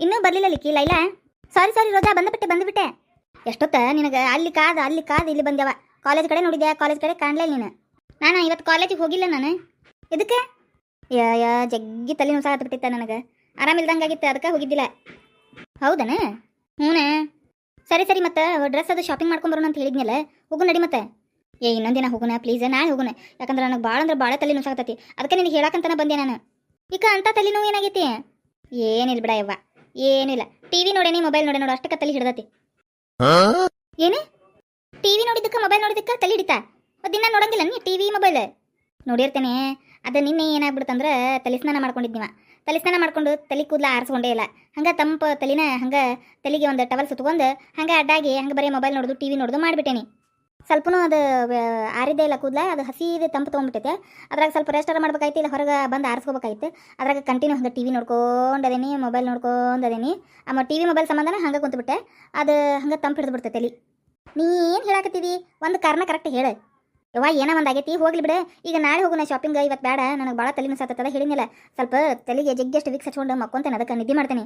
ಇನ್ನೂ ಬರ್ಲಿಲ್ಲ ಲಿಕ್ಕಿ, ಲೈಲಾ. ಸಾರಿ ಸಾರಿ ರೋಜಾ, ಬಂದ್ಬಿಟ್ಟೆ ಬಂದ್ಬಿಟ್ಟೆ. ಎಷ್ಟೊತ್ತ ನಿನಗೆ? ಅಲ್ಲಿ ಕಾದ ಅಲ್ಲಿ ಕಾದ, ಇಲ್ಲಿ ಬಂದ್ಯಾವ. ಕಾಲೇಜ್ ಕಡೆ ನೋಡಿದ್ಯಾ? ಕಾಲೇಜ್ ಕಡೆ ಕಾಣಲೇ ನೀನು. ನಾನು ಇವತ್ತು ಕಾಲೇಜಿಗೆ ಹೋಗಿಲ್ಲ ನಾನು. ಇದಕ್ಕೆ ಯಾ ಯಾ, ಜಗ್ಗಿ ತಲೆ ನುಸಾಗತ್ಬಿಟ್ಟಿತ್ತ ನನಗೆ. ಆರಾಮಿಲ್ದಂಗಾಗಿತ್ತು ಅದಕ್ಕೆ ಹೋಗಿದ್ದಿಲ್ಲ. ಹೌದನ? ಹ್ಞೂ ಸರಿ ಸರಿ, ಮತ್ತೆ ಡ್ರೆಸ್ ಅದು ಶಾಪಿಂಗ್ ಮಾಡ್ಕೊಂಬರೋಣ ಅಂತ ಹೇಳಿದ್ನಲ್ಲ ಹೋಗು ನಡಿ ಮತ್ತೆ. ಏ ಇನ್ನೊಂದಿನ ಹೋಗೋಣ ಪ್ಲೀಸ್ ನಾಳೆ ಹೋಗೋಣ. ಯಾಕಂದ್ರೆ ನನಗೆ ಭಾಳ ಅಂದ್ರೆ ಭಾಳ ತಲೆ ನುಸಾಗತ್ತೈತಿ ಅದಕ್ಕೆ ನಿನಗೆ ಹೇಳಕ್ಕಂತನ ಬಂದೆ ನಾನು. ಈಗ ಅಂಥ ತಲೆ ನೋವು ಏನಾಗೈತಿ? ಏನಿಲ್ಲ ಬಿಡ ಯವ್ವ. ಏನಿಲ್ಲ. ಟಿವಿ ನೋಡೇನಿ ಮೊಬೈಲ್ ನೋಡೇ ನೋಡು ಅಷ್ಟಕ್ಕೆ ತಲೆ ಹಿಡ್ದತಿ. ಏನು? ಟಿವಿ ನೋಡಿದಕ್ಕ ಮೊಬೈಲ್ ನೋಡಿದಕ್ಕ ತಲೆ ಹಿಡಿತಾ? ದಿನ ನೋಡಂಗಿಲ್ಲ ನೀ ಟಿವಿ ಮೊಬೈಲ್ ನೋಡಿರ್ತೇನೆ ಅದ ನಿನ್ನೆ ಏನಾಗ್ಬಿಡ್ತಂದ್ರ ತಲೆ ಸ್ನಾನ ಮಾಡ್ಕೊಂಡಿದ್ನಿವ. ತಲೆ ಸ್ನಾನ ಮಾಡ್ಕೊಂಡು ತಲೆ ಕೂದಲ ಆರಿಸ್ಕೊಂಡೇ ಇಲ್ಲ. ಹಂಗ ತಂಪ ತಲಿನ ಹಂಗ ತಲೆಗೆ ಒಂದು ಟವಲ್ ಸುತ್ಕೊಂಡು ಹಂಗ ಅಡ್ಡಾಗಿ ಹಂಗ ಬರೀ ಮೊಬೈಲ್ ನೋಡುದು ಟಿವಿ ನೋಡುದು ಮಾಡಿಬಿಟ್ಟೇನಿ. ಸ್ವಲ್ಪನೂ ಅದು ಆರಿದೇ ಇಲ್ಲ ಕೂದಲ, ಅದು ಹಸಿದು ತಂಪು ತೊಗೊಂಡ್ಬಿಟ್ಟೈತೆ ಅದ್ರಾಗ ಸ್ವಲ್ಪ ರೆಸ್ಟರ್ ಮಾಡ್ಬೇಕಾಯ್ತು, ಇಲ್ಲ ಹೊರಗೆ ಬಂದು ಆರಿಸ್ಕೋಬೇಕಾಯ್ತು. ಅದ್ರಾಗ ಕಂಟಿನ್ಯೂ ಹಂಗೆ ಟಿವಿ ವಿ ನೋಡ್ಕೊಂಡದೇನಿ ಮೊಬೈಲ್ ನೋಡ್ಕೊಂಡು ಆಮ ಟಿ ವಿ ಮೊಬೈಲ್ ಸಂಬಂಧನ ಹಂಗೆ ಕುಂತ್ಬಿಟ್ಟೆ. ಅದು ಹಂಗೆ ತಂಪು ಹಿಡಿದು ಬಿಡ್ತೈತೆ ತಲೆ. ನೀ ಏನು ಹೇಳಾಕತ್ತಿದಿ? ಒಂದು ಕಾರಣ ಕರೆಕ್ಟ್ ಹೇಳು. ಯವ್ವ, ಏನೋ ಒಂದು ಆಗೈತಿ? ಹೋಗ್ಲಿ ಬಿಡು. ಈಗ ನಾಳೆ ಹೋಗೋಣ ಶಾಪಿಂಗ್ ಇವತ್ತು ಬೇಡ ನನಗೆ ಭಾಳ ತಲೆನೂ ಸಾತದ ಹೇಳಿನಿಲ್ಲ ಸ್ವಲ್ಪ ತಲೆಗೆ ಜಗ್ಗೆಷ್ಟು ವಿಕ್ಸ್ ಹಚ್ಕೊಂಡು ಮಕ್ಕೊಂತೇನೆ, ಅದಕ್ಕೆ ನಿದ್ದೆ ಮಾಡ್ತೇನೆ.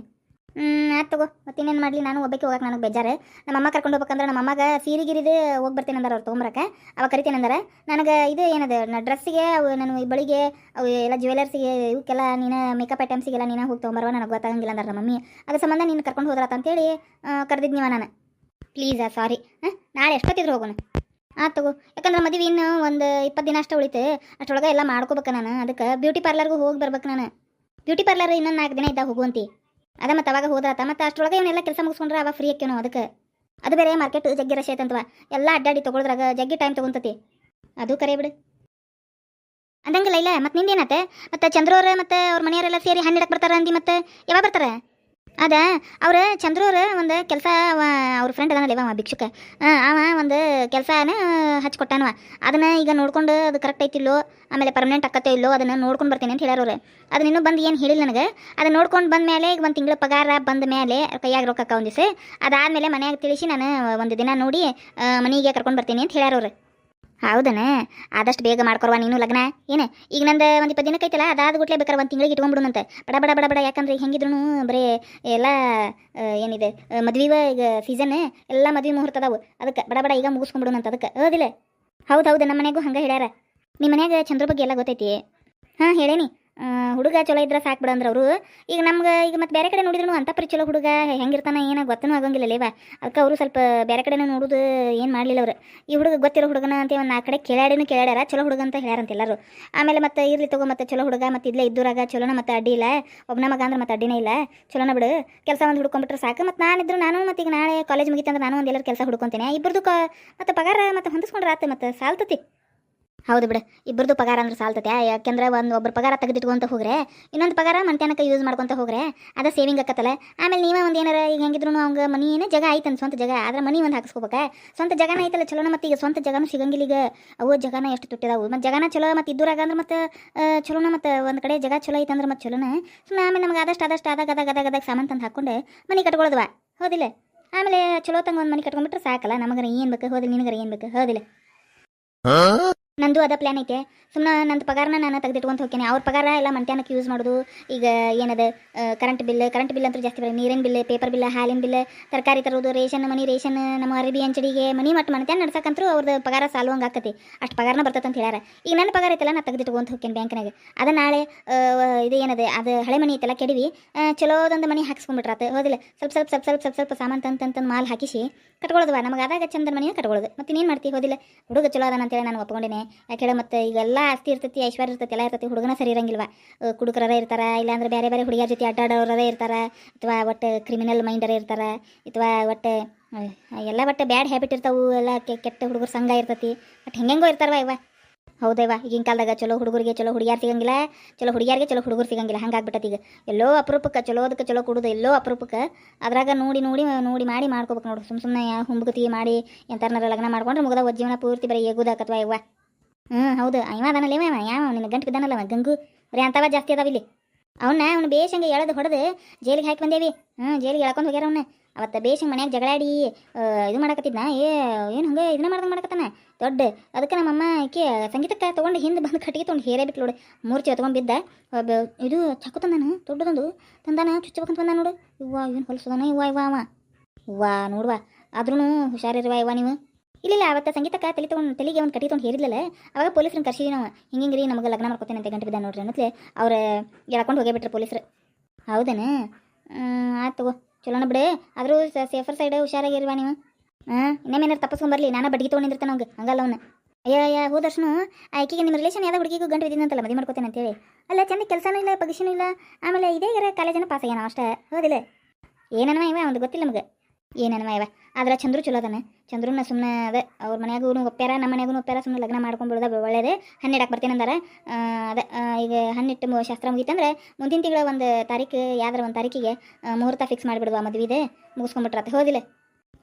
ಹ್ಞೂ ಆಯ್ತು ತಗೋ. ಮತ್ತಿನ್ನೇನು ಮಾಡಲಿ? ನಾನು ಒಬ್ಬಕ್ಕೆ ಹೋಗಕ್ಕೆ ನನಗೆ ಬೇಜಾರು. ನಮ್ಮ ಅಮ್ಮ ಕರ್ಕೊಂಡು ಹೋಗ್ಬೇಕಂದ್ರೆ ನಮ್ಮ ಅಮ್ಮಗೆ ಸೀರಿಗಿರಿದು ಹೋಗಿ ಬರ್ತೀನಿ ಅಂದಾರ ಅವ್ರು ತೊಗೊಂಬರಕ್ಕೆ ಅವಾಗ ಕರಿತೇನೆ ಅಂದ್ರೆ ನನಗೆ ಇದು ಏನದು, ನಾ ಡ್ರೆಸ್ಸಿಗೆ, ಅವು ನನ್ನ ಬಳಿಗೆ, ಅವು ಎಲ್ಲ ಜ್ಯುವೆಲರ್ಸಿಗೆ ಇವಕ್ಕೆಲ್ಲ ನೀನು ಮೇಕಪ್ ಐಟಮ್ಸಿಗೆಲ್ಲ ನೀನು ಹೋಗಿ ತೊಗೊಂಬರುವ, ನನಗೆ ಗೊತ್ತಾಗಂಗಿಲ್ಲ ಅಂದ್ರೆ ಮಮ್ಮಿ ಅದ್ರ ಸಂಬಂಧ ನೀನು ಕರ್ಕೊಂಡು ಹೋದ್ರಾತ ಅಂತೇಳಿ ಕರೆದಿದ್ನಿವ ನಾನು. ಪ್ಲೀಸಾ ಸಾರಿ ಹಾಂ? ನಾಳೆ ಎಷ್ಟೊತ್ತಿದ್ರು ಹೋಗೋಣ. ಆಯ್ತು ತಗೋ. ಯಾಕಂದ್ರೆ ಮದುವೆ ಇನ್ನು ಒಂದು ಇಪ್ಪತ್ತು ದಿನ ಅಷ್ಟೇ ಉಳಿತು. ಅಷ್ಟೊಳಗೆ ಎಲ್ಲ ಮಾಡ್ಕೋಬೇಕು ನಾನು. ಅದಕ್ಕೆ ಬ್ಯೂಟಿ ಪಾರ್ಲರ್ಗೂ ಹೋಗಿ ಬರ್ಬೇಕು ನಾನು. ಬ್ಯೂಟಿ ಪಾರ್ಲರ್ ಇನ್ನೊಂದು ನಾಲ್ಕು ದಿನ ಇದ್ದಾಗ ಹೋಗುವಂತಿ. ಅದ ಮತ್ತೆ ಅವಾಗ ಹೋದ್ರಾತ ಮತ್ತೆ ಅಷ್ಟೊಳಗೆ ಇವನ್ನೆಲ್ಲ ಕೆಲಸ ಮುಗಿಸ್ಕೊಂಡ್ರೆ ಅವಾಗ ಫ್ರೀ ಆಕ್ಯನೋ ಅದಕ್ಕೆ. ಅದು ಬೇರೆ ಮಾರ್ಕೆಟ್ ಜಗ್ಗಿ ರಶ್ ಐತಂತವ ಎಲ್ಲ ಅಡ್ಡಾಡಿ ತೊಗೊಳದ್ರಾಗ ಜಗ್ಗಿ ಟೈಮ್ ತೊಗೊಂತತಿ. ಅದು ಕರೆ ಬಿಡು. ಅಂದಂಗಿಲ್ಲ ಇಲ್ಲ ಮತ್ತೆ ನಿಂದೇನತ್ತೆ ಮತ್ತೆ ಚಂದ್ರವ್ರ ಮತ್ತೆ ಅವ್ರ ಮನೆಯವರೆಲ್ಲ ಸೇರಿ ಹಣ್ಣಿಡಕ್ಕೆ ಬರ್ತಾರ ಅಂದಿ ಮತ್ತೆ? ಯಾವಾಗ ಬರ್ತಾರೆ? ಅದ, ಅವ್ರ ಚಂದ್ರವ್ರ ಒಂದು ಕೆಲಸ ಅವ್ರ ಫ್ರೆಂಡ್ ಅದಾನಲ್ಲ ಅವ ಭಿಕ್ಷುಕ. ಅವ ಒಂದು ಕೆಲಸನ ಹಚ್ಕೊಟ್ಟಾನವ. ಅದನ್ನ ಈಗ ನೋಡ್ಕೊಂಡು ಅದು ಕರೆಕ್ಟ್ ಐತಿಲ್ಲೋ, ಆಮೇಲೆ ಪರ್ಮನೆಂಟ್ ಅಕ್ಕತ್ತೋ ಇಲ್ಲೋ, ಅದನ್ನ ನೋಡ್ಕೊಂಡು ಬರ್ತೀನಿ ಅಂತ ಹೇಳ್ಯಾರ ಅವ್ರು. ಅದನ್ನ ಇನ್ನೂ ಬಂದು ಏನು ಹೇಳಿಲ್ಲ ನನಗೆ. ಅದನ್ನ ನೋಡ್ಕೊಂಡು ಬಂದ ಮೇಲೆ ಈಗ ಒಂದು ತಿಂಗಳ ಪಗಾರ ಬಂದ ಮೇಲೆ ಕೈಯಾಗ ರೊಕ್ಕ ಒಂದಿವ್ಸ ಅದಾದಮೇಲೆ ಮನೆಯಾಗ ತಿಳಿಸಿ ನಾನು ಒಂದು ದಿನ ನೋಡಿ ಮನೆಗೆ ಕರ್ಕೊಂಡು ಬರ್ತೀನಿ ಅಂತ ಹೇಳ್ಯಾರ ಅವ್ರು. ಹೌದನ? ಆದಷ್ಟು ಬೇಗ ಮಾಡ್ಕೊರುವ ನೀನು ಲಗ್ನ. ಏನು? ಈಗ ನಂದು ಒಂದು ಇಪ್ಪತ್ತು ದಿನಕ್ಕೆ ಐತಲ್ಲ ಅದಾದ ಗುಟ್ಲೆ ಬೇಕಾರೆ ಒಂದು ತಿಂಗಳಿಗೆ ಇಟ್ಕೊಂಡ್ಬಿಡುನಂತೆ ಬಡ ಬಡ ಬಡ ಬಡ ಯಾಕಂದ್ರೆ ಹೆಂಗಿದ್ರು ಬರೀ ಎಲ್ಲ ಏನಿದೆ ಆ, ಮದ್ವಿವ ಈಗ ಸೀಸನ್ ಎಲ್ಲ ಮದ್ವೆ ಮುಹೂರ್ತ ಅದಾವು. ಅದಕ್ಕೆ ಬಡ ಬಡ ಈಗ ಮುಗಿಸ್ಕೊಂಡ್ಬಿಡುನಂತ ಅದಕ್ಕೆ. ಹೌದಿಲ್ಲ? ಹೌದು ಹೌದು ನಮ್ಮ ಮನೆಗೂ ಹಂಗೆ ಹೇಳ್ಯಾರ. ನಿಮ್ಮ ಮನ್ಯಾಗ ಚಂದ್ರ ಬಗ್ಗೆ ಎಲ್ಲ ಗೊತ್ತೈತಿ? ಹಾಂ ಹೇಳೇನಿ. ಹುಡುಗ ಚಲೋ ಇದ್ರೆ ಸಾಕು ಬಿಡ ಅಂದ್ರೆ ಅವರು. ಈಗ ನಮ್ಗೆ, ಈಗ ಮತ್ತೆ ಬೇರೆ ಕಡೆ ನೋಡಿದ್ರು ಅಂತ ಪರಿ ಚಲೋ ಹುಡುಗ ಹೆಂಗಿರ್ತಾನ ಏನೋ ಗೊತ್ತನೂ ಆಗೋಂಗಿಲ್ಲ ಲೇವ. ಅದಕ್ಕೆ ಅವರು ಸ್ವಲ್ಪ ಬೇರೆ ಕಡೆನೂ ನೋಡೋದು ಏನು ಮಾಡಲಿಲ್ಲ ಅವರು. ಈ ಹುಡುಗ ಗೊತ್ತಿರೋ ಹುಡುಗನ ಅಂತ ಒಂದು ನಾಲ್ಕು ಕಡೆ ಕೇಳಾಡಿನೂ ಚಲೋ ಹುಡುಗ ಅಂತ ಹೇಳ್ಯಾರಂತ ಎಲ್ಲರೂ. ಆಮೇಲೆ ಮತ್ತೆ ಇರ್ಲಿ ತಗೋ ಮತ್ತೆ ಚಲೋ ಹುಡುಗ, ಮತ್ತೆ ಇಲ್ಲೇ ಇದ್ದೂರಾಗ ಚಲೋನ ಮತ್ತೆ ಅಡ್ಡಿ ಇಲ್ಲ. ಒಬ್ಬನ ಮಗ ಅಂದ್ರೆ ಮತ್ತೆ ಅಡ್ಡಿನೇ ಇಲ್ಲ. ಚಲೋನ ಬಿಡು, ಕೆಲಸ ಒಂದು ಹುಡ್ಕೊಂಬಿಟ್ರೆ ಸಾಕು. ಮತ್ತು ನಾನಿದ್ರು ನಾನು ಮತ್ತೆ ಈಗ ನಾಳೆ ಕಾಲೇಜ್ ಮುಗಿತಂದ್ರೆ ನಾನು ಒಂದು ಎಲ್ಲರೂ ಕೆಲಸ ಹುಡ್ಕೊತೇನೆ. ಇಬ್ಬರದು ಕ ಮತ್ತೆ ಪಗಾರ ಮತ್ತೆ ಹೊಂದಿಸ್ಕೊಂಡ್ರೆ ಆತು ಮತ್ತೆ ಸಾಲ್ತತಿ. ಹೌದು ಬಿಡು ಇಬ್ಬರದು ಪಗಾರ ಅಂದ್ರೆ ಸಾಲ್ತತೆ. ಯಾಕೆಂದ್ರೆ ಒಂದು ಒಬ್ಬರು ಪಗಾರ ತೆಗೆದಿಟ್ಕೊಂತ ಹೋಗ್ರೆ, ಇನ್ನೊಂದು ಪಗಾರ ಮಂತ್ಯಾನಕ್ಕೆ ಯೂಸ್ ಮಾಡ್ಕೊಂತ ಹೋಗ್ರೆ, ಅದ ಸೇವಿಂಗ್ ಆಕತ್ತಲ್ಲ. ಆಮೇಲೆ ನೀವೇ ಒಂದು ಏನಾರ ಈಗ ಹೆಂಗಿದ್ರು ಅವಂಗ ಮನೀನ ಜಗ ಐತನ್ ಸ್ವಂತ ಜಗ, ಆದ್ರೆ ಮನಿ ಒಂದು ಹಾಕಿಸ್ಕೋಬೇಕ. ಸ್ವಂತ ಜಗನ ಐತಲ್ಲ ಚಲೋನ ಮತ್ತೆ ಈಗ ಸ್ವಂತ ಜಾಗನೂ ಸಿಗಂಗಿಲ್ಲ ಈಗ. ಅವು ಜಗನ ಎಷ್ಟು ತುಟ್ಟಿದಾವು. ಮತ್ತೆ ಜಗನ ಚಲೋ, ಮತ್ತೆ ಇದ್ದೂರಾಗ ಅಂದ್ರೆ ಮತ್ತೆ ಚಲೋನ ಮತ್ತೆ ಒಂದು ಕಡೆ ಜಗ ಚಲೋ ಐತಂದ್ರೆ ಮತ್ತೆ ಚಲೋನ. ಸುಮ್ಮನೆ ಆಮೇಲೆ ನಮ್ಗೆ ಆದಷ್ಟು ಆದಷ್ಟು ಆದಾಗ ಅದಾಗ ಅದಾಗ ಅದಾಗ ಸಾಮಾನು ತಂದು ಹಾಕೊಂಡು ಮನೆ ಕಟ್ಕೊಳ್ಳೋದ್ವಾ ಹೌದಿಲ್ಲ? ಆಮೇಲೆ ಚಲೋ ತಂಗ ಒಂದು ಮನೆ ಕಟ್ಕೊಂಡ್ಬಿಟ್ರೆ ಸಾಕಲ್ಲ, ನಮಗರ ಏನು ಬೇಕು, ಹೋದಿಲ್ಲ, ನಿನಗರ ಏನು ಬೇಕು, ಹೌದಿಲ್ಲ? ನಂದು ಅದ ಪ್ಲ್ಯಾನ್ ಐತೆ. ಸುಮ್ಮನೆ ನಂದು ಪಗಾರನ ನಾನು ತೆಗೆದಿಟ್ಕೊಂತ ಹೋಗ್ತೇನೆ ಅವ್ರ ಪಗಾರ ಎಲ್ಲ ಮಂತ್ಯಾನಕ್ಕೆ ಯೂಸ್ ಮಾಡೋದು. ಈಗ ಏನದ ಕರೆಂಟ್ ಬಿಲ್ ಕರೆಂಟ್ ಬಿಲ್ ಅಂತೂ ಜಾಸ್ತಿ ಬರೋದು ನೀರಿನ ಬಿಲ್ ಪೇಪರ್ ಬಿಲ್ ಹಾಲಿನ ಬಿಲ್ ತರಕಾರಿ ತರೋದು, ರೇಷನ್, ಮನಿ ರೇಷನ್, ನಮ್ಮ ಅರಬಿ ಅಂಚಡಿಗೆ ಮನಿ ಮಟ್ಟ ಮಂತ್ಯಾನ ನಡ್ಸಕ್ಕಂತೂ ಅವ್ರದ್ದು ಪಗಾರ ಸಾಲುವಂಗೆ ಆಕತಿ. ಅಷ್ಟು ಪಗಾರನ ಬರ್ತದೆ ಅಂತ ಹೇಳ್ಯಾರ. ಈಗ ನನ್ನ ಪಗಾರ ಐತಲ್ಲ ನಾನು ತೆಗೆದಿಟ್ಕೊಂತ ಹೋಗ್ತೇನೆ ಬ್ಯಾಂಕ್ನಾಗ. ಅದು ನಾಳೆ ಇದು ಏನದೆ, ಅದು ಹಳೆ ಮನಿ ಐತಲ್ಲ ಕೆಡವಿ ಚಲೋದೊಂದು ಮನಿ ಹಾಕ್ಸ್ಕೊಂಡ್ಬಿಟ್ರಾತ ಹೋದಿಲ್ಲ? ಸ್ವಲ್ಪ ಸ್ವಲ್ಪ ಸ್ವಲ್ಪ ಸ್ವಲ್ಪ ಸ್ವಲ್ಪ ಸ್ವಲ್ಪ ಸಾಮಾನು ತಂದು ತಂದು ಮಾಲ್ ಹಾಕಿಸಿ ಕಟ್ಕೊಳ್ಳೋದು ನಮಗೆ ಆದಾಗ ಚಂದನ ಮನಿಯ ಕಟ್ಕೊಳ್ಳೋದು ಮತ್ತೆ ಇನ್ನೇನು ಮಾಡ್ತೀವಿ ಹೋದಿಲ್ಲ? ಹುಡುಗ ಚಲೋ ಅಂತೇಳಿ ನಾನು ಒಪ್ಕೊಂಡೇನೆ. ಯಾಕೆ ಮತ್ತೆ ಈಗೆಲ್ಲ ಆಸ್ತಿ ಇರ್ತೈತಿ, ಐಶ್ವರ್ಯ ಇರ್ತೈತಿ, ಎಲ್ಲ ಇರ್ತೈತಿ, ಹುಡುಗನ ಸರಿ ಇರಂಗಿಲ್ವ? ಕುಡುಕರೇ ಇರ್ತಾರ, ಇಲ್ಲಾಂದ್ರೆ ಬೇರೆ ಬೇರೆ ಹುಡುಗಿಯರ ಜೊತೆ ಅಡ್ಡಾಡೋರೇ ಇರ್ತಾರ, ಅಥವಾ ಒಟ್ಟು ಕ್ರಿಮಿನಲ್ ಮೈಂಡರೇ ಇರ್ತಾರ, ಅಥವಾ ಒಟ್ಟು ಎಲ್ಲ ಒಟ್ಟು ಬ್ಯಾಡ್ ಹ್ಯಾಬಿಟ್ ಇರ್ತಾವು, ಎಲ್ಲ ಕೆಟ್ಟ ಹುಡುಗರ ಸಂಘ ಇರ್ತೈತಿ ಬಟ್ ಹೆಂಗೆಂಗೋ ಇರ್ತಾರವ ಇವ ಹೌದವ್ವ, ಈಗಿನ ಕಾಲದಾಗ ಚಲೋ ಹುಡುಗರಿಗೆ ಚಲೋ ಹುಡುಗಿಯಾರು ಸಿಗಂಗಿಲ್ಲ, ಚಲೋ ಹುಡುಗಿಯಾರಿಗೆ ಚಲೋ ಹುಡುಗರು ಸಿಗಂಗಿಲ್ಲ, ಹಂಗಾಗ್ಬಿಟ್ಟತಿ ಈಗ. ಎಲ್ಲೋ ಅಪರೂಪಕ್ಕೆ ಚಲೋದಕ್ಕೆ ಚಲೋ ಕೊಡೋದು ಎಲ್ಲೋ ಅಪರೂಪಕ್ಕೆ. ಅದ್ರಾಗ ನೋಡಿ ನೋಡಿ ನೋಡಿ ಮಾಡಿ ಮಾಡ್ಕೋಬೇಕು ನೋಡು ಸುಮ್ಮ ಸುಮ್ಮನೆ ಹುಂಬಗತಿ ಮಾಡಿ ಎಂತಾರನಾರ ಲಗ್ನ ಮಾಡ್ಕೊಂಡ್ರೆ ಮುಗ್ದಾಗ ಜೀವನ ಪೂರ್ತಿ ಬರೀ ಎಗುದಾಕತ್ವ ಇವ್ವ. ಹ್ಞೂ ಹೌದು. ಇವ ಅದಾನಲ್ಲ ಇವ ಯಾವ ನಿನ್ನ ಗಂಟು ಬಿದ್ದಾನಲ್ಲ ಅವ ಗಂಗು. ಬರೀ ಅಂಥವ ಜಾಸ್ತಿ ಅದಾವ ಇಲ್ಲಿ. ಅವನ್ನ ಅವ್ನು ಬೇಷಂಗೆ ಎಳೆದು ಹೊಡೆದು ಜೈಲಿಗೆ ಹಾಕಿ ಬಂದೇವಿ. ಹ್ಞೂ ಜೈಲಿಗೆ ಎಳ್ಕೊಂಡು ಹೋಗ್ಯಾರ ಅವನ್ನ ಅವತ್ತು ಬೇಷಂಗೆ ಮನ್ಯಾಗ ಜಗಳಾಡಿ ಇದು ಮಾಡಕತ್ತಿದ್ನ. ಏ, ಏನು ಹಂಗೆ ಇದನ್ನ ಮಾಡ್ದಂಗೆ ಮಾಡಕತ್ತಾನ? ದೊಡ್ಡ. ಅದಕ್ಕೆ ನಮ್ಮಮ್ಮ ಆಕೆ ಸಂಗೀತಕ್ಕೆ ತೊಗೊಂಡು ಹಿಂದೆ ಬಂದು ಕಟ್ಟಿಗೆ ತೊಗೊಂಡು ಹೇರೇ ಬಿಟ್ಟು ನೋಡು. ಮೂರ್ಚಿ ತೊಗೊಂಡು ಬಿದ್ದ. ಇದು ಚಕ್ಕು ತಂದಾನ? ದೊಡ್ಡದೊಂದು. ತಂದಾನ, ಚುಚ್ಚಬೇಕಂತ ಬಂದ ನೋಡು. ಇವ್ವ, ಇವನು ಹೊಲಸದಾನ? ಇವ್ವ ಇವ್ವ ಅವ ಇವ್ವ, ನೋಡುವ. ಆದ್ರೂ ಹುಷಾರಿರುವ ಇವ್ವ ನೀವು. ಇಲ್ಲ ಅವತ್ತ ಸಂಗೀತಕ್ಕೆ ತಲೆ ತೊಗೊಂಡು, ತಲೆಗೆ ಒಂದು ಕಟ್ಟಿ ತೊಗೊಂಡು ಹೇರಿದ್ಲಲ್ಲ, ಅವಾಗ ಪೊಲೀಸ್ರನ್ನ ಕರ್ಸಿದ್ವಿ ನಾವು ಹಿಂಗೆ ರೀ ನಮಗೆ ಲಗ್ನ ಮಾಡ್ಕೊತೇನೆ ಅಂತ ಗಂಟೆ ನೋಡ್ರಿ, ಅನ್ನತ್ಲೆ ಅವ್ರು ಎಳ್ಕೊಂಡು ಹೋಗೇಬಿಟ್ರು ಪೊಲೀಸ್ರು. ಹೌದೇನ? ಆಯ್ತು ತಗೋ, ಚಲೋನ ಬಿಡೆ, ಆದರೂ ಸೇಫರ್ ಸೈಡ್ ಹುಷಾರಾಗಿರುವ ನೀವು. ಹಾಂ ಇನ್ನೇನಾರು ತಪ್ಪಿಸ್ಕೊಂಬರ್ಲಿ, ನಾನು ಬಡ್ಗಿ ತೊಗೊಂಡಿರ್ತಾನೆ ಅವ್ಗೆ ಹಂಗಲ್ಲ ಅವನು. ಅಯ್ಯ ಅಯ್ಯ ಹೋದರ್ಶನು ಆಕೆಗೆ ನಿಮ್ಮ ರಿಲೇಷನ್ ಯಾವ್ದೋ ಹುಡುಗಿಗೂ ಗಂಟು ಬಿದ್ದಿದ್ದಂತಲ್ಲ ಮದುವೆ ಮಾಡ್ಕೊತೇನೆ ಅಂತೇಳಿ. ಅಲ್ಲ, ಚಂದ ಕೆಲಸನೂ ಇಲ್ಲ ಪಗಿಷನೂ ಇಲ್ಲ, ಆಮೇಲೆ ಇದೇ ಇರೋ ಕಾಲೇಜನ್ನು ಪಾಸ್ ಆಗ್ಯಾನ ಅಷ್ಟೇ, ಹೌದಿಲ್ಲ? ಏನನವ ಇವ, ಒಂದು ಗೊತ್ತಿಲ್ಲ ನಮಗೆ. ಏನನ್ವ ಇವ? ಆದ್ರೆ ಚಂದ್ರು ಚಲೋ ಅದಾನೆ. ಚಂದ್ರನ ಸುಮ್ಮನೆ ಅದೇ, ಅವ್ರ ಮನೆಯಾಗೂ ಒಪ್ಪ್ಯಾರ ನಮ್ಮ ಮನೆಯಾಗೂ ಒಪ್ಪ್ಯಾರ ಸುಮ್ಮನೆ ಲಗ್ನ ಮಾಡ್ಕೊಂಡ್ಬಿಡೋದ ಒಳ್ಳೇದೇ. ಹನ್ನೆರಡಕ್ಕೆ ಬರ್ತೀನಿ ಅಂದಾರ. ಅದ ಈಗ ಹನ್ನೆಟ್ಟು ಶಾಸ್ತ್ರ ಮುಗೀತಂದ್ರೆ ಮುಂದಿನ ತಿಂಗಳ ಒಂದು ತಾರೀಕು, ಯಾವ್ದಾರ ಒಂದು ತಾರೀಕಿಗೆ ಮುಹೂರ್ತ ಫಿಕ್ಸ್ ಮಾಡಿಬಿಡುವ ಮದುವೆದೆ. ಮುಗಿಸ್ಕೊಂಡ್ಬಿಟ್ರತ್ತೆ ಹೋದಿಲ್ಲ.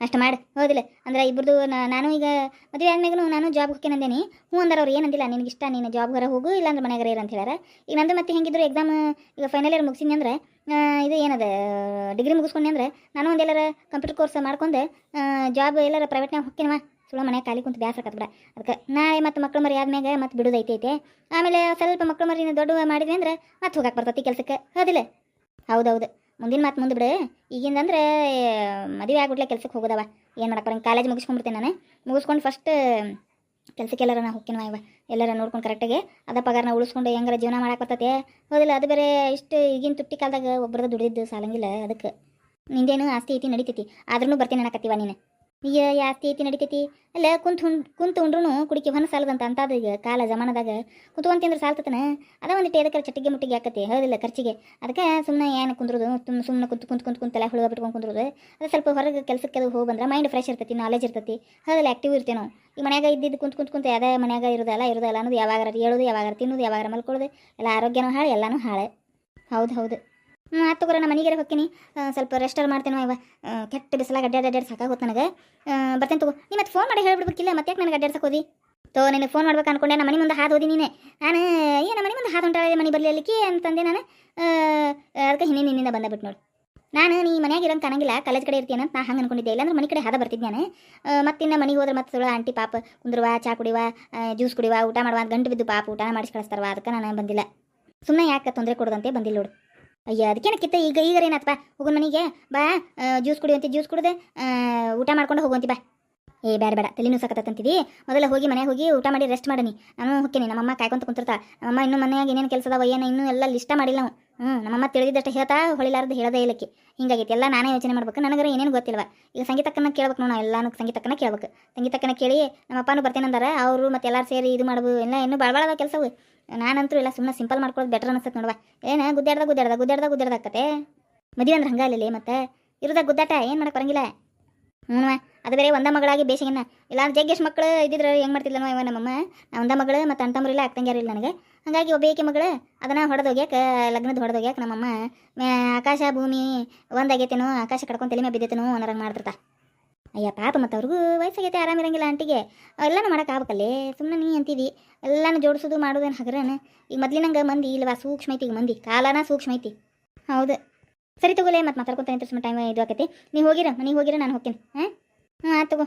ಅಷ್ಟು ಮಾಡಿ, ಹೋದಿಲ್ಲ. ಅಂದ್ರೆ ಇಬ್ಬರದು ನಾನು ಈಗ ಮದುವೆ ಆದ್ಮೇಗೂ ನಾನು ಜಾಬ್ ಹೋಗ್ಕೇನಂದೇನಿ ಹ್ಞೂ ಅಂದ್ರೆ ಅವ್ರು ಏನಂದಿಲ್ಲ, ನಿನಗೆ ಇಷ್ಟ, ನೀನು ಜಾಬ್ ಹೊರ ಹೋಗು, ಇಲ್ಲಾಂದ್ರೆ ಮನೆಯಾಗ ಇರು ಅಂತ ಹೇಳ್ಯಾರ ಈಗ ನಂದು ಮತ್ತೆ ಹೆಂಗಿದ್ರು ಎಕ್ಸಾಮ್ ಈಗ ಫೈನಲ್ ಇಯರ್ ಮುಗಿಸಿನಿ ಅಂದ್ರೆ ಇದು ಏನದ ಡಿಗ್ರಿ ಮುಗಿಸ್ಕೊಂಡೆ ಅಂದ್ರೆ, ನಾನು ಒಂದು ಎಲ್ಲಾರ ಕಂಪ್ಯೂಟರ್ ಕೋರ್ಸ್ ಮಾಡ್ಕೊಂಡು ಜಾಬ್ ಎಲ್ಲಾರ ಪ್ರೈವೇಟ್ನಾಗ ಹೋಗ್ತೀನವ ಸುಳ್ಳು ಮನೆ ಖಾಲಿ ಕುಂತು ಬ್ಯಾಸರ ಬಿಡ. ಅದಕ್ಕೆ ನಾಳೆ ಮತ್ತೆ ಮಕ್ಳು ಮರಿ ಆದ್ಮ್ಯಾಗ ಮತ್ತೆ ಬಿಡೋದೈತೈತೆ ಆಮೇಲೆ ಸ್ವಲ್ಪ ಮಕ್ಳು ಮರಿನ ದೊಡ್ಡ ಮಾಡಿದ್ವಿ ಅಂದ್ರೆ ಮತ್ತೆ ಹೋಗಕ್ಕೆ ಬರ್ತೈತಿ ಕೆಲಸಕ್ಕೆ. ಹೌದಿಲ್ಲ? ಹೌದೌದು. ಮುಂದಿನ ಮಾತು ಮುಂದೆ ಬಿಡು. ಈಗಿಂದ ಅಂದ್ರೆ ಮದುವೆ ಆಗ್ಬಿಟ್ಲೆ ಕೆಲಸಕ್ಕೆ ಹೋಗೋದವ. ಏನು ಮಾಡಕ್ಕೆ ಕಾಲೇಜ್ ಮುಗಿಸ್ಕೊಂಡ್ಬಿಡ್ತೀನಿ ನಾನು. ಮುಗಿಸ್ಕೊಂಡು ಫಸ್ಟ್ ಕೆಲಸಕ್ಕೆ ಎಲ್ಲಾರ ನಾ ಹೋಗ್ತೀನಿ ಇವ. ಎಲ್ಲಾರ ನೋಡ್ಕೊಂಡು ಕರೆಕ್ಟಾಗಿ ಅದ ಪಗಾರನ ಉಳಿಸ್ಕೊಂಡು ಹೆಂಗಾರ ಜೀವನ ಮಾಡಕ್ಕೆ ಬರ್ತೈತೆ. ಹೌದಿಲ್ಲ, ಅದು ಬೇರೆ ಇಷ್ಟು ಈಗಿನ ತುಟ್ಟಿ ಕಾಲದಾಗ ಒಬ್ಬರದ ದುಡಿದಿದ್ದು ಸಾಲಂಗಿಲ್ಲ ಅದಕ್ಕೆ ನಿಂದೇನು ಆಸ್ತಿ ಐತಿ ನಡಿತೈತಿ. ಆದ್ರೂ ಬರ್ತೀನಿ ಅನ್ನಕತ್ತೀವ ನೀನು. ಅಯ್ಯ ಜಾಸ್ತಿ ಐತಿ ನಡಿತೈತಿ? ಅಲ್ಲ, ಕುಂತು ಹುಣ್ ಕುಂತು ಉಂಡ್ರು ಕುಡಿಕೆ ಹೊನ ಸಾಲದಂತ ಅಂತಾದ ಈಗ ಕಾಲ ಜಮಾನದಾಗ. ಕುಂತ್ಕೊಂಡ್ ತಿಂದ್ರೆ ಸಾಲ್ತತನ? ಅದ ಒಂದಿಟ್ಟು ಎದಕ್ಕೆ ಚಟ್ಟಿಗೆ ಮುಟ್ಟಿಗೆ ಹಾಕತಿ ಹೌದಿಲ್ಲ ಖರ್ಚಿಗೆ. ಅದಕ್ಕೆ ಸುಮ್ಮನೆ ಏನು ಕುಂದ್ರದು ಸುಮ್ಮನೆ ಕುಂತು ಕುಂತು ಕುಂತು ಕುಂತಲ್ಲ ಹುಳುಗ ಬಿಟ್ಕೊಂಡು ಕುಂದ್ರದು. ಅದು ಸ್ವಲ್ಪ ಹೊರಗೆ ಕೆಲಸಕ್ಕೆ ಅದು ಹೋಗಿ ಬಂದ್ರೆ ಮೈಂಡ್ ಫ್ರೆಶ್ ಇರ್ತೈತಿ ನಾಲೆಜ್ ಇರ್ತೈತಿ. ಹೌದಲ್ಲ ಆ್ಯಕ್ಟಿವ್ ಇರ್ತೇವೆ ನಾವು. ಈ ಮನ್ಯಾಗ ಇದ್ದಿದ್ದು ಕುಂತು ಕುಂತು ಕುಂತು ಅದೇ ಮನ್ಯಾಗ ಇರೋದಲ್ಲ ಇರೋದಲ್ಲ ಅನ್ನೋದು ಯಾವಾಗ ಹೇಳೋದು ಯಾವಾಗ ತಿನ್ನೋದು ಯಾವಾಗ ಮಲ್ಕೊಳ್ಳೋದು ಎಲ್ಲ ಆರೋಗ್ಯನೂ ಹಾಳು, ಎಲ್ಲನೂ ಹಾಳೆ. ಹೌದು ಹೌದು. ಹ್ಞೂ ಆತು ತಗೋರ ನಮ್ಮ ಮನೆಗೆ ಹೋಗ್ತೀನಿ. ಸ್ವಲ್ಪ ರೆಸ್ಟರ್ ಮಾಡ್ತೇನೆ ಇವ. ಕೆಟ್ಟ ಬಿಸಿಲಾಗ ಅಡ್ಡಾಡಿ ಅಡ್ಡಾಡಿ ಸಾಕಾಗೋತು ನನಗೆ. ಬರ್ತೇನೆ ತಗೋ. ನೀ ಮತ್ತೆ ಫೋನ್ ಮಾಡಿ ಹೇಳ್ಬಿಡ್ಬೇಕಿಲ್ಲ ಮತ್ತೆ ಯಾಕೆ ನನಗೆ ಅಡ್ಡಾಡ್ಸಕ್ಕೆ ಹೋದಿ? ತೋ, ನಿನಗೆ ಫೋನ್ ಮಾಡ್ಬೇಕು ಅನ್ಕೊಂಡೆ ನಮ್ಮ ಮನೆ ಮುಂದೆ ಹಾದು ಹೋದಿ ನೀನೆ. ನಾನು ಏನು ಮನೆ ಮುಂದೆ ಹಾದು ಹೊಂಟಾಳೆ, ಮನೆ ಬರಲಿ ಅಲ್ಲಿಕ್ಕೆ ಅಂತಂದೆ ನಾನು. ಅದಕ್ಕೆ ಹಿಂದೆ ನಿನ್ನಿಂದ ಬಂದೆ ಬಿಟ್ಟು ನೋಡಿ. ನಾನು ನೀ ಮನೆಯಾಗ ಇರೋಂಗೆ ಕಾಣಂಗಿಲ್ಲ ಕಾಲೇಜ್ ಕಡೆ ಇರ್ತೀನಿ ಅಂತ ನಾ ಹಂಗೆ ಅನ್ಕೊಂಡಿದ್ದೆ. ಇಲ್ಲಾಂದ್ರೆ ಮನೆ ಕಡೆ ಹಾದ ಬರ್ತಿದ್ದೆ ನಾನು. ಮತ್ತಿನ್ನ ಮನೆಗೆ ಹೋದ್ರೆ ಮತ್ತೆ ಸುಳ್ಳು, ಆಂಟಿ ಪಾಪ ಕುಂದ್ರವಾ, ಚಾ ಕುಡಿವಾ ಜ್ಯೂಸ್ ಕುಡಿವಾ, ಊಟ ಮಾಡುವ ಗಂಟು ಬಿದ್ದು ಪಾಪ ಊಟ ಮಾಡಿಸಿ ಕಳಿಸ್ತಾರವ ಅದಕ್ಕೆ ನಾನು ಬಂದಿಲ್ಲ. ಸುಮ್ಮನೆ ಯಾಕೆ ತೊಂದರೆ ಕೊಡೋದಂತೆ ಬಂದಿಲ್ಲ ನೋಡು. ಅಯ್ಯ ಅದಕ್ಕೇನಕ್ಕಿತ್ತ ಈಗ ಈಗ ಏನಾತಪ್ಪ ಹೋಗೋಣ ಮನೆಗೆ. ಬಾ ಜ್ಯೂಸ್ ಕುಡಿಯುವಂತೆ ಜ್ಯೂಸ್ ಕುಡಿದೆ ಊಟ ಮಾಡ್ಕೊಂಡು ಹೋಗುವಂತಿ ಬಾ. ಏ ಬೇಡ ಬೇಡ ತಲೆನೂ ಸಕತ್ತಂತಿದಿ ಮೊದಲ ಹೋಗಿ ಮನೆಗೆ ಹೋಗಿ ಊಟ ಮಾಡಿ ರೆಸ್ಟ್ ಮಾಡನಿ. ನಾನು ಹೋಗ್ತೀನಿ ನಮ್ಮಮ್ಮ ಕಾಯ್ಕೊಂತ ಕುಂತಿರ್ತಾ ನಮ್ಮಮ್ಮ ಇನ್ನೂ ಮನೆಯಾಗ ಏನೇನು ಕೆಲಸದ ಏನು ಇನ್ನೂ ಎಲ್ಲ ಲಿಷ್ಟ ಮಾಡಿಲ್ಲ ನಾವು ಹ್ಞೂ ನಮ್ಮಮ್ಮ ತಿಳಿದಿದ್ದಷ್ಟು ಹೇಳ್ತಾ ಹೊಳಿಲಾರ್ದು ಹೇಳದೇ ಇಲ್ಲಕ್ಕೆ. ಹಿಂಗಾಗೈತಿ. ಎಲ್ಲ ನಾನೇ ಯೋಚನೆ ಮಾಡ್ಬೇಕು. ನನಗರ ಏನೇನು ಗೊತ್ತಿಲ್ವ? ಈಗ ಸಂಗೀತಕ್ಕನ್ನ ಕೇಳ್ಬೇಕು ನೋಡೋ ಎಲ್ಲಾನು ಸಂಗೀತಕ್ಕನ್ನ ಕೇಳ್ಬೇಕು. ಸಂಗೀತಕ್ಕನ್ನ ಕೇಳಿ ನಮ್ಮ ಅಪ್ಪನೂ ಬರ್ತೇನಂದಾರ ಅವರು ಮತ್ತೆ ಎಲ್ಲರೂ ಸೇರಿ ಇದು ಮಾಡ್ಬೋದು ಎಲ್ಲ ಇನ್ನೂ ಭಾಳ ಭಾಳ ಕೆಲಸವು. ನಾನಂತೂ ಎಲ್ಲ ಸುಮ್ಮನೆ ಸಿಂಪಲ್ ಮಾಡ್ಕೊಳ್ಳೋದು ಬೆಟರ್ ಅನ್ಸುತ್ತೆ ನೋಡುವ. ಏನು ಗುದ್ದಾಡ್ದ ಗುದ್ದಾಡ್ದ ಗುದ್ದಾಡ್ದ ಗುದ್ದಾಡ್ದಾಕತ್ತೆ ಮದುವೆ ಅಂದ್ರೆ ಹಂಗಾಗಲಿಲ್ಲ ಮತ್ತೆ? ಇರೋದಾಗ ಗುದ್ದಾಟ, ಏನು ಮಾಡಕ್ಕೆ ಬರಂಗಿಲ್ಲ? ಹ್ಞೂ ಅದು ಬೇರೆ ಒಂದ ಮಗಳಾಗಿ ಬೇಸಿಗೆನ. ಇಲ್ಲ ಜಗ್ಗೇಶ್ ಮಕ್ಕಳು ಇದ್ದಿದ್ರೆ ಹೆಂಗೆ ಮಾಡ್ತಿಲ್ಲ ಇವ ನಮ್ಮಮ್ಮ. ನಾ ಒಂದ ಮಗಳು ಮತ್ತು ಅಕ್ಕಂಗ್ಯಾರು ಇಲ್ಲ ನನಗೆ. ಹಾಗಾಗಿ ಒಬ್ಬೇಕೆ ಮಗಳು, ಅದನ್ನ ಹೊಡೆದೋಗ್ಯಾಕ, ಲಗ್ನದ ಹೊಡೆದೋಗ್ಯಾಕ ನಮ್ಮಮ್ಮ. ಮೇ ಆಕಾಶ, ಭೂಮಿ ಒಂದಾಗೈತೇನೋ ಆಕಾಶ ಕಡ್ಕೊಂಡು ತಲೆ ಮೇಲೆ ಬಿದ್ದೈತೇನೋ ಅನ್ನೋರಂಗೆ ಮಾಡ್ತಿರ್ತಾ. ಅಯ್ಯ ಪಾಪ ಮತ್ತು ಅವ್ರಿಗೂ ವಯಸ್ಸಾಗೈತೆ ಆರಾಮಿರಂಗಿಲ್ಲ ಆಂಟಿಗೆ. ಎಲ್ಲನೂ ಮಾಡಕ್ಕೆ ಆಗ್ಬೇಕಲ್ಲೇ ಸುಮ್ಮನೆ ನೀ ಅಂತೀವಿ ಎಲ್ಲನೂ ಜೋಡಿಸೋದು ಮಾಡೋದೇನು ಹಗರನ. ಈಗ ಮೊದ್ಲಿನಂಗೆ ಮಂದಿ, ಇಲ್ವಾ ಸೂಕ್ಷ್ಮ ಐತಿ ಈಗ ಮಂದಿ, ಕಾಲನ ಸೂಕ್ಷ್ಮ ಐತಿ. ಹೌದು. ಸರಿ ತಗೋಲೇ, ಮತ್ತೆ ಮಾತಾಡ್ಕೊತಾನೆ ಸುಮ್ಮನೆ ಟೈಮ್ ಇದು ಆಕೈತಿ. ನೀವು ಹೋಗಿರ, ಮನೆಗೆ ಹೋಗಿರ, ನಾನು ಹೋಗ್ತೀನಿ. ಹಾಂ? ಹ್ಞೂ